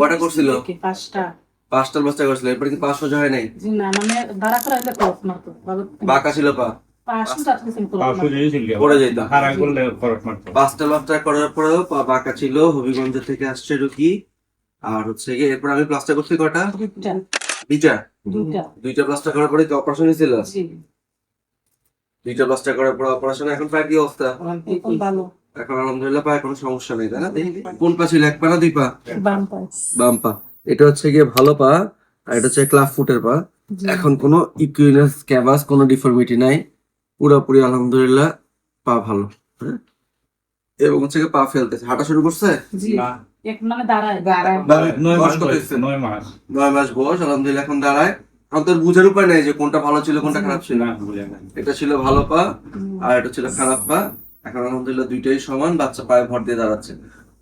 কটা করছিল? পাঁচটা। পাঁচটার বাচ্চা করছিল এরপরে কি পাঁচ সোজা হয় নাই? জি না মানে দাঁড়া করা হলে খরচ মারতো বাঁকা ছিল পা? পাঁচটা। পাঁচটা প্লাস্টার করার পরেও পা বাঁকা ছিল হবিগঞ্জ থেকে আসছে রুকি। আর হচ্ছে গিয়ে এরপর আমি প্লাস্টার করছি কটা দুইটা। দুইটা? দুইটা। দুইটা প্লাস্টার করার পরে অপারেশন ছিল? দুইটা প্লাস্টার করার পর অপারেশন এখন প্রায় কি অবস্থা? ভালো। এখন আলহামদুলিল্লাহ পায়ে কোনো সমস্যা নেই তাই না? কোন পা ছিল? এক পা না দুই পা? বাম পায়ে বাম পা। এটা হচ্ছে গিয়ে ভালো পা আর এটা হচ্ছে ক্লাব ফুটের পা। এখন কোনো ইকুইনাস ক্যাভাস কোনো ডিফর্মিটি নাই। পুরোপুরি আলহামদুলিল্লাহ পা ভালো হ্যাঁ? এবং হচ্ছে গিয়ে পা ফেলতেছে। হাঁটা শুরু করছে? মানে নয় মাস বয়স আলহামদুলিল্লাহ এখন দাঁড়ায়। তোর বুঝার উপায় নেই যে কোনটা ভালো ছিল কোনটা খারাপ ছিল। এটা ছিল ভালো পা আর এটা ছিল খারাপ পা। এখন আলহামদুলিল্লাহ দুইটাই সমান বাচ্চা পায়ে ভর দিয়ে দাঁড়াচ্ছে।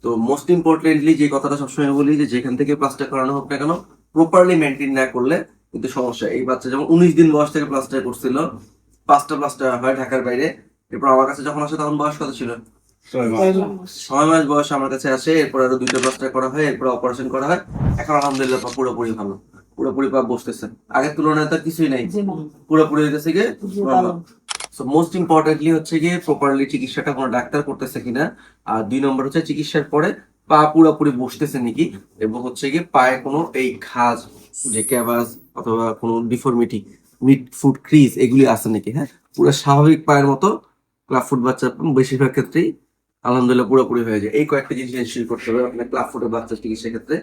তো মোস্ট ইম্পর্টেন্টলি যে কথাটা সবসময় বলি যে যেখান থেকে প্লাস্টার করানো হোক না কেন প্রপারলি মেনটেন না করলে কিন্তু সমস্যা। এই বাচ্চা যেমন উনিশ দিন বয়স থেকে প্লাস্টার করছিল পাঁচটা প্লাস্টার হয় ঢাকার বাইরে এরপর আমার কাছে যখন আসে তখন বয়স কত ছিল? ছয় মাস। বয়স আমার কাছে আসে এরপর আরও দুইটা প্লাস্টার করা হয় এরপর অপারেশন করা হয়। এখন আলহামদুলিল্লাহ পা পুরোপুরি ভালো পুরোপুরি পা বসতেছে। আগের তুলনায় তো কিছুই নাই। পুরোপুরি হইতেছে গিয়ে ভালো। সো মোস্ট ইম্পর্টেন্টলি হচ্ছে গিয়ে প্রপারলি চিকিৎসাটা কোনো ডাক্তার করতেছে কিনা, আর দুই নম্বর হচ্ছে চিকিৎসার পরে পা পুরোপুরি বসতেছে নাকি, এবং হচ্ছে গিয়ে পায়ে কোনো এই খাজ যে ক্যাভাস অথবা কোনো ডিফর্মিটি মিড ফুট ক্রিজ এগুলি আছে নাকি হ্যাঁ? পুরো স্বাভাবিক পায়ের মতো ক্লাব ফুট বাচ্চা বেশিরভাগ ক্ষেত্রেই আলহামদুলিল্লাহ পুরোপুরি হয়ে যায়। এই কয়েকটা জিনিস করতে হবে আপনার ক্লাব ফুটের বাচ্চার চিকিৎসার ক্ষেত্রে।